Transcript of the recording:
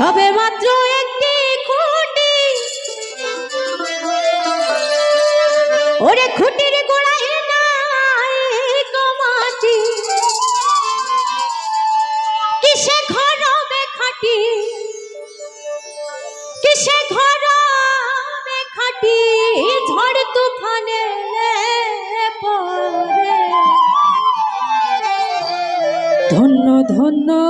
সবে মাত্র একটি খুঁটি। ওরে খুঁটির গোড়ায় নাই কমাটি কিসে ঘর খাটি? কিসে ঘর খাটি? ঝড় তুফানে পড়ে। ধন্য ধন্য